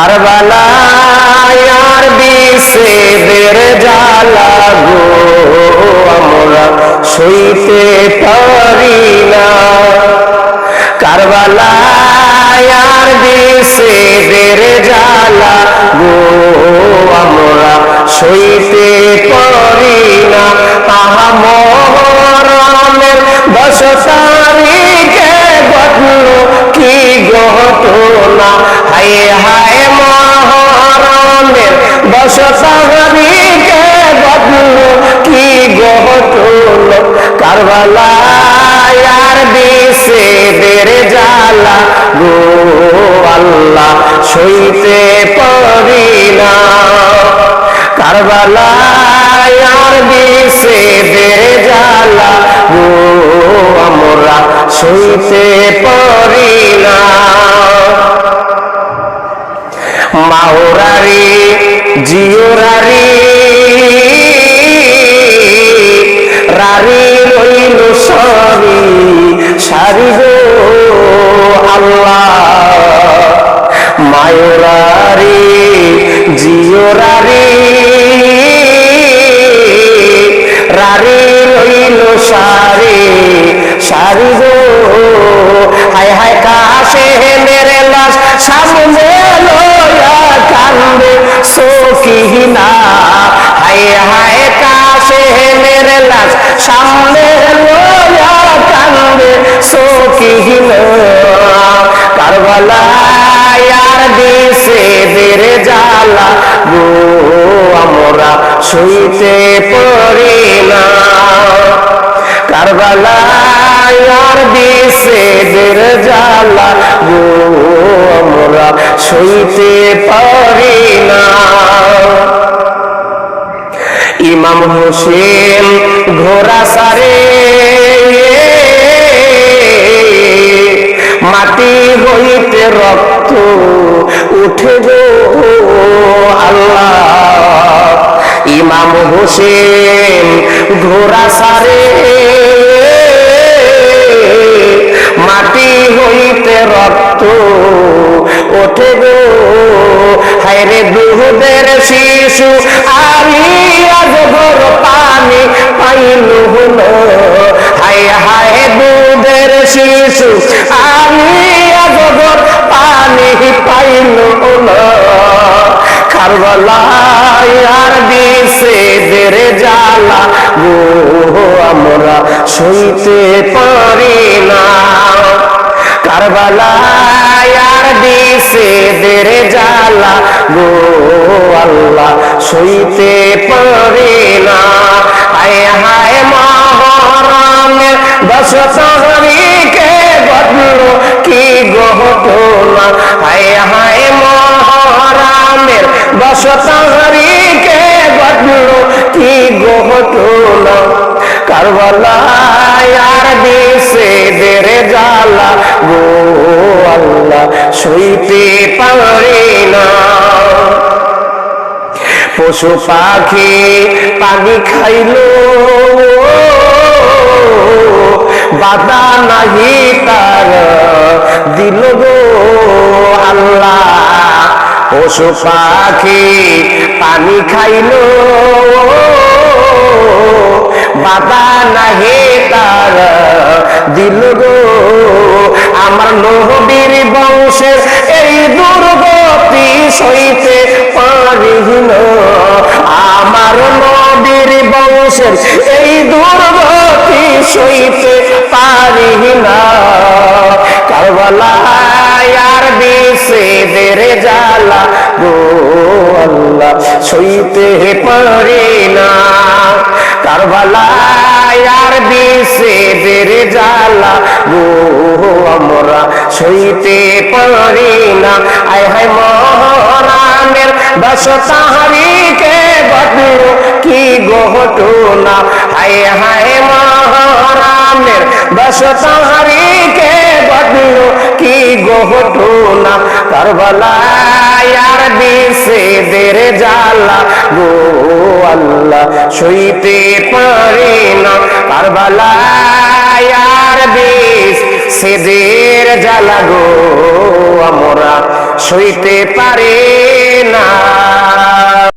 কারবালায়ার বিষেদের জ্বালা গো আমরা সইতে পারি না। কারবালায়ার বিষেদের জ্বালা গো আমরা সইতে পারি না। আহা মহরমের দশ তারিখে ঘটলো কি ঘটনা? হায় হায় মহরমের তারিখে ঘটলো কি ঘটলো কারবালায়ার বিষেদের জ্বালা গো আল্লাহ, সইতে পারি না। কারবালায়ার বিষেদের জ্বালা গো মাওরারি জিওরারি রারি। রইল সারি সারি গো আল্লাহ। মায়োরারি জিওরারি রারি। রইল সারি সারি গো। হায় হায় কাশে মেরে লাশ, সামনে কান্দে সকিনা হায় হায় কাশে মেরে লাশ সামনে লয়া কান্দে সকিনা কারবালায়ার দিশে দের জ্বালা গো আমরা সইতে পারি না কারবালায়ার দিশে দের জ্বালা গো আমরা সইতে পারি ইমাম হোসেন, ঘোড়া সারে। মাটি হইতে রক্ত উঠে গো আল্লাহ। ইমাম হোসেন, ঘোড়া সারে। মাটি হইতে রক্ত ওঠে গো হায়রে দুধের শিশু আলি আজগর পানি পাইল হলো। হায় হায় দুধের শিশু আলি আজগর পানি পাইল হলো। কারবালায়ার বিষে দের জ্বালা আমরা সইতে পারি না। কারবালায়ার বিষে দের জ্বালা গো আল্লাহ, সইতে পারি না। হায় হায় মহরমের দশ তারিখে ঘটলো কি ঘটনা হায় হায় মহরমের দশ তারিখে ঘটলো কি ঘটনা কারবালায়ার দিশে দের জ্বালা, গো সইতে পারে না পশু পাখি পানি খাইলো। বাধা নাহি তার দিল গো আল্লাহ। পশু পাখি পানি খাইলো। বাধা নাহি তার দিল গো। আমার নবীর বংশের এই দুর্গতি সইতে পারি না। আমার নবীর বংশের এই দুর্গতি সইতে পারি না। কারবালায়ার বিষেদের জ্বালা গো আল্লাহ, সইতে পারি না। কারবালায়ার বিষেদের জ্বালা গো আমরা। সইতে পারি না। আয় হায় মহারামের দশ তাহারিকে ঘটল কি ঘটনা? হায় হায় মহারামের দশ তাহারিকে ঘটল কি ঘটনা? কারবালায়ার বিষেদের জ্বালা। গো আল্লাহ, সইতে পারে না। কারবালায়ার সেজের জ্বালাগো আমরা সইতে পারে না।